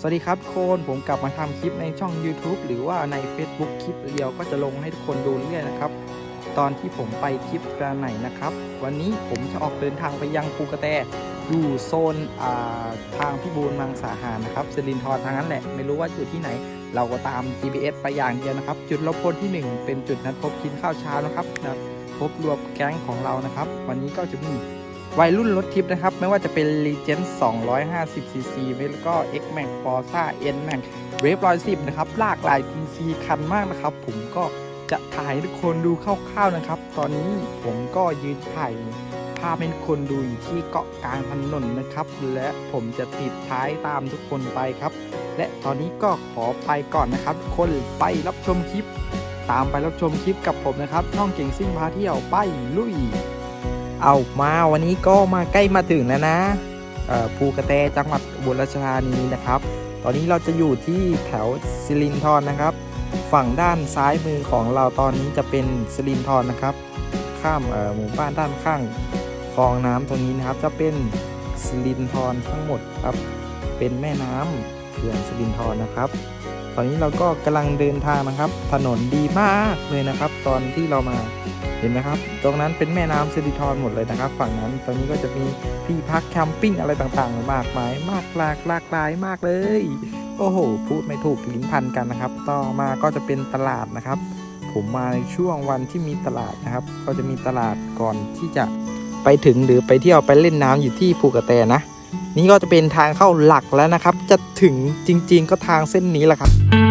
สวัสดีครับทุกคนผมกลับมาทำคลิปในช่อง YouTube หรือว่าใน Facebook คลิปเดียวก็จะลงให้ทุกคนดูเรื่อยๆนะครับ ตอนที่ผมไปทริปกระไหนนะครับ วันนี้ผมจะออกเดินทางไปยังภูกระแตอยู่โซนาทางพิบูลมังสาหารนะครับสิรินทรทางนั้นแหละ ไม่รู้ว่าอยู่ที่ไหน เราก็ตาม GPS ไปอย่างเดียวนะครับ จุดรบพลที่ 1 เป็นจุดนัดพบกินข้าวเช้านะครับนะพบรวมแก๊งของเรานะครับ วันนี้ก็จะมี วัยรุ่นรถทิปนะครับ ไม่ว่าจะเป็น Legend 250 cc แล้วก็ X Max Forza N Max Wave 110 นะครับหลากหลาย cc คันมากนะครับ ผมก็จะถ่ายให้ทุกคนดูคร่าวๆนะครับ ตอนนี้ผมก็ยืนถ่ายภาพให้ทุกคนดูอยู่ที่เกาะกลางถนนนะครับ และผมจะติดท้ายตามทุกคนไปครับ และตอนนี้ก็ขอไปก่อนนะครับ คนไปรับชมคลิป ตามไปรับชมคลิปกับผมนะครับ น้องเก่งซิ่งพาเที่ยวไปลุย เอามาวันนี้ก็มาใกล้มาถึงแล้วนะภูกระแตจังหวัดอุบลราชธานีนะครับ ตอนนี้เราจะอยู่ที่แถวสิรินธรนะครับ ฝั่งด้านซ้ายมือของเราตอนนี้จะเป็นสิรินธรนะครับ ข้ามหมู่บ้านด้านข้างคลองน้ำตรงนี้นะครับ จะเป็นสิรินธรทั้งหมดครับ เป็นแม่น้ำเขื่อนสิรินธรนะครับ ตอนนี้เราก็กำลังเดินทางนะครับ ถนนดีมากเลยนะครับ ตอนที่เรามาเห็นนะครับ ตรงนั้นเป็นแม่น้ำสิรินธรหมดเลยนะครับ ฝั่งนั้นตรงนี้ก็จะมีที่พักแคมปิ้งอะไรต่างๆ มากมายมากหลากหลากหลายมากเลย โอ้โห พูดไม่ถูกลิ้นพันกันนะครับ ต่อมาก็จะเป็นตลาดนะครับ ผมมาในช่วงวันที่มีตลาดนะครับ ก็จะมีตลาดก่อนที่จะไปถึงหรือไปเที่ยวไปเล่นน้ำอยู่ที่ภูกระแตนะ นี่ก็จะเป็นทางเข้าหลักแล้วนะครับ จะถึงจริง ๆ ก็ทางเส้นนี้แหละครับ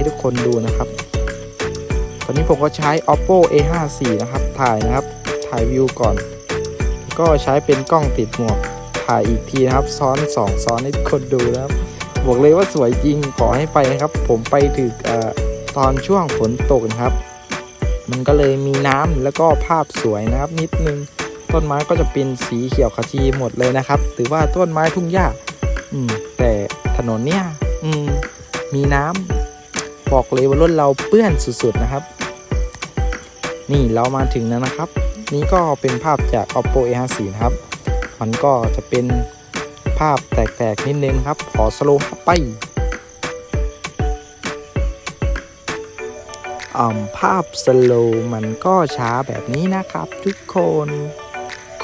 ให้ทุกคนดูนะครับ ตอนนี้ผมก็ใช้ oppo a54 นะครับ ถ่ายนะครับ ถ่ายวิวก่อน ก็ใช้เป็นกล้องติดหมวก ถ่ายอีกทีนะครับ ซ้อน2ซ้อนให้ทุกคนดูนะครับ บอกเลยว่าสวยจริง ขอให้ไปนะครับ ผมไปถึงตอนช่วงฝนตกนะครับ มันก็เลยมีน้ำแล้วก็ภาพสวยนะครับ นิดนึง ต้นไม้ก็จะเป็นสีเขียวขจีหมดเลยนะครับ ถือว่าต้นไม้ทุ่งหญ้า อืม แต่ถนนเนี่ย อืม มีน้ำ บอกเลยว่ารถเราเปื้อนสุดๆนะครับ นี่เรามาถึงแล้วนะครับ นี่ก็เป็นภาพจาก oppo a54 นะครับ มันก็จะเป็นภาพแตกๆนิดนึงครับ ขอสโลว์ไปอ่าภาพสโลว์มันก็ช้าแบบนี้นะครับ ทุกคน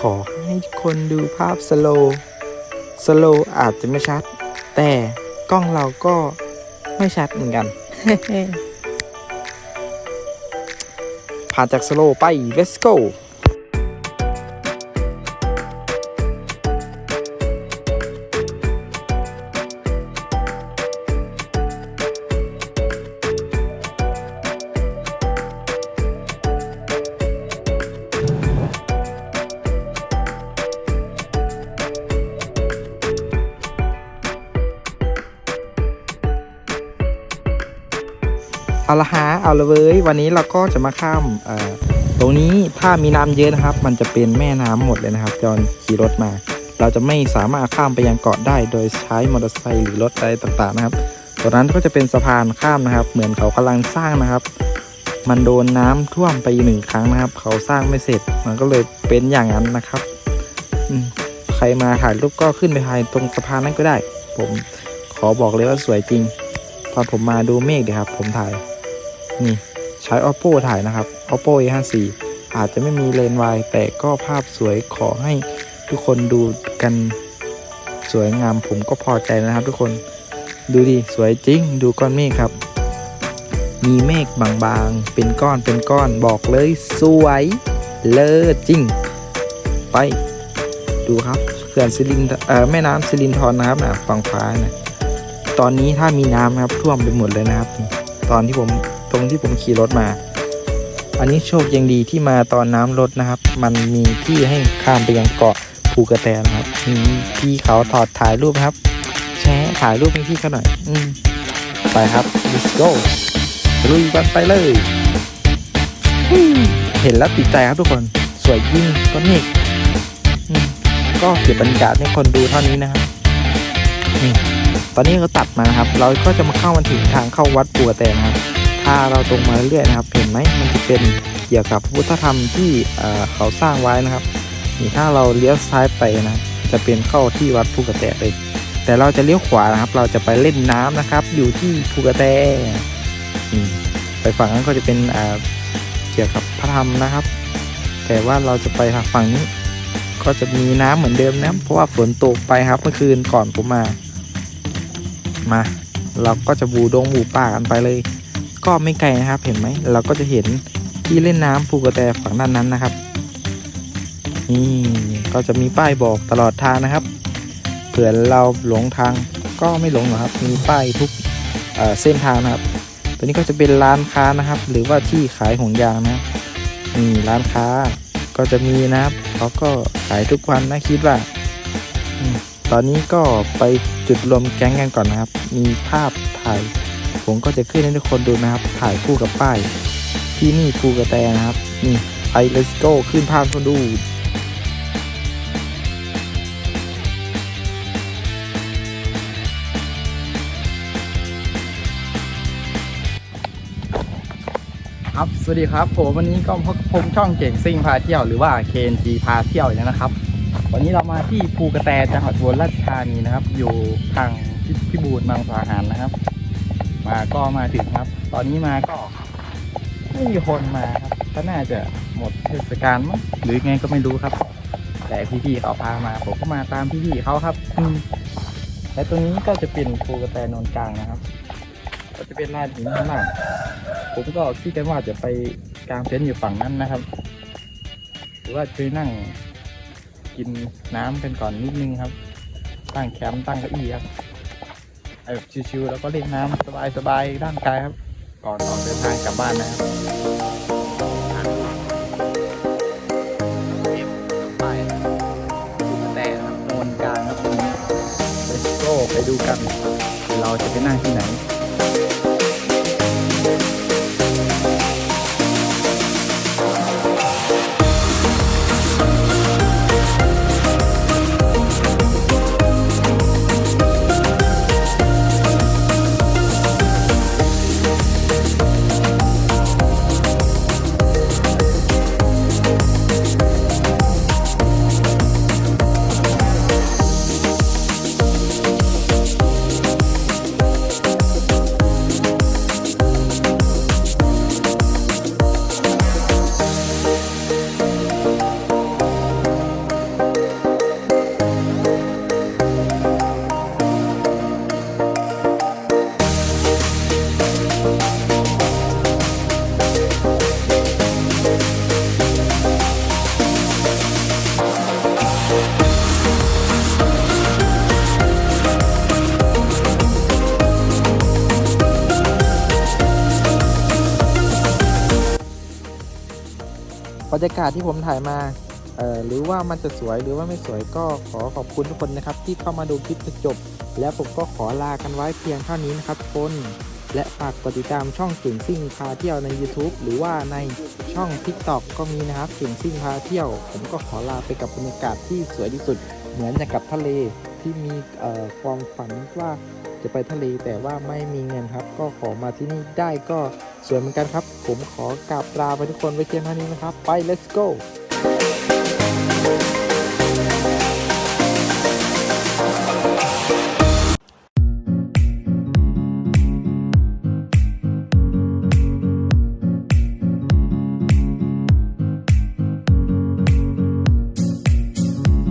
ขอให้ทุกคนดูภาพสโลว์สโลว์อาจจะไม่ชัด แต่กล้องเราก็ไม่ชัดเหมือนกัน ผ่านจากสโลไป let's go เอาละฮะเอาละเว้ยวันนี้เราก็จะมาข้ามตรงนี้ถ้ามีน้ำเยอะนะครับ มันจะเป็นแม่น้ำหมดเลยนะครับตอนขี่รถมา เราจะไม่สามารถข้ามไปยังเกาะได้ โดยใช้มอเตอร์ไซค์หรือรถอะไรต่างๆนะครับตรงนั้นก็จะเป็นสะพานข้ามนะครับ เหมือนเขากำลังสร้างนะครับ มันโดนน้ำท่วมไปหนึ่งครั้งนะครับ เขาสร้างไม่เสร็จมันก็เลยเป็นอย่างนั้นนะครับอใครมาถ่ายรูปก็ขึ้นไปถ่ายตรงสะพานนั้นก็ได้ ผมขอบอกเลยว่าสวยจริง ตอนผมมาดูเมฆเดี๋ยวครับ ผมถ่าย นี่ใช้ oppo ถ่ายนะครับ oppo a54 อาจจะไม่มีเลนส์วายแต่ก็ภาพสวยขอให้ทุกคนดูกันสวยงามผมก็พอใจนะครับ ทุกคนดูดิสวยจริง ดูก้อนเมฆครับ มีเมฆบางๆ เป็นก้อนเป็นก้อนบอกเลยสวยเลิศจริง ไปดูครับเขื่อนสิรินเอ่อแม่น้ำสิรินธรนะครับนะฝั่งฟ้านะตอนนี้ถ้ามีน้ำครับท่วมไปหมดเลยนะครับ ตอนที่ผม รงที่ผมขี่รถมา อันนี้โชคยังดีที่มาตอนน้ำลดนะครับ มันมีที่ให้ข้ามไปยังเกาะภูกระแตนะครับพี่เขาถอดถ่ายรูปครับ แชร์ถ่ายรูปให้พี่เขาหน่อย อืมไปครับ let's go ลุยกันไปเลยเห็นแล้วติดใจครับทุกคนสวยยิ่งก็เมฆอืมก็เก็บบรรยากาศให้คนดูเท่านี้นะครับนี่ตอนนี้เขาตัดมานะครับ เราก็จะมาเข้ามาถึงทางเข้าวัดปัวแตนะครับ ถ้าเราตรงมาเรื่อยๆนะครับ เห็นไหมมันจะเป็นเกี่ยวกับพุทธธรรมที่เเขาสร้างไว้นะครับนี่ถ้าเราเลี้ยวซ้ายไปนะจะเป็นเข้าที่วัดภูกระแตเลย แต่เราจะเลี้ยวขวานะครับ เราจะไปเล่นน้ำนะครับ อยู่ที่ภูกระแตไปฝั่งนั้นก็จะเป็นเกี่ยวกับพระธรรมนะครับ แต่ว่าเราจะไปทางฝั่งนี้ ก็จะมีน้ำเหมือนเดิมนะเพราะว่าฝนตกไปครับเมื่อคืนก่อนผมมา มา เราก็จะบูดงบูป่ากันไปเลย ก็ไม่ไกลนะครับ เห็นไหมเราก็จะเห็นที่เล่นน้ำภูกระแตฝั่งด้านนั้นนะครับนี่ก็จะมีป้ายบอกตลอดทางนะครับเผื่อเราหลงทางก็ไม่หลงหรอกครับ มีป้ายทุกเเส้นทางนะครับ ตัวนี้ก็จะเป็นร้านค้านะครับ หรือว่าที่ขายของยางนะนี่ร้านค้าก็จะมีนะครับเขาก็ขายทุกวันนะคิดว่า ตอนนี้ก็ไปจุดรวมแก๊งกันก่อนนะครับ มีภาพถ่าย ผมก็จะขึ้นให้ทุกคนดูนะครับ ถ่ายคู่กับป้าย ที่นี่ภูกระแตนะครับ นี่ไป let's go ขึ้นภาพคนดูครับ สวัสดีครับ ผมวันนี้ก็พบผมช่องเก่งซิ่งพาเที่ยวหรือว่า KNG พาเที่ยวอีกแล้นะครับ วันนี้เรามาที่ภูกระแตจังหวัดอุบลราชธานีนะครับ อยู่ทางพิบูรณ์บางสาหารนะครับ มาก็มาถึงครับ ตอนนี้มาก็ไม่มีคนมาครับก็น่าจะหมดเทศกาลมั้งหรือไงก็ไม่รู้ครับ แต่พี่ๆเขาพามาผมก็มาตามพี่ๆเขาครับอืมและตรงนี้ก็จะเป็นภูกระแตนนกลางนะครับ ก็จะเป็นลานหินข้างล่างผมก็คิดกันว่าจะไปกางเต็นท์อยู่ฝั่งนั้นนะครับ หรือว่าจะไปนั่งกินน้ำกันก่อนนิดนึงครับ ตั้งแคมป์ตั้งเก้าอี้ครับ แบบชิวๆแล้วก็เล่นน้ำสบายๆร่างกายครับ ก่อนออกเดินทางกลับบ้านนะครับแต่ครับโนนกลางครับ Let's go ไปดูกัน เราจะไปนั่งที่ไหน รรยากาศที่ผมถ่ายมาหรือว่ามันจะสวยหรือว่าไม่สวยก็ขอขอบคุณทุกคนนะครับ ที่เข้ามาดูคลิปจนจบ และผมก็ขอลากันไว้เพียงเท่านี้นะครับทุกคนและฝากกดติดตามช่องเก่งซิ่งพาเที่ยวใน YouTube หรือว่าในช่อง TikTok ก็มีนะครับเก่งซิ่งพาเที่ยว ผมก็ขอลาไปกับบรรยากาศที่สวยที่สุด เหมือนอย่างกับทะเลที่มีความฝันว่า จะไปทะเลแต่ว่าไม่มีเงินครับ ก็ขอมาที่นี่ได้ก็สวยเหมือนกันครับ ผมขอกลับลาไปทุกคนไว้เพียงเท่านี้นะครับ ไป let's go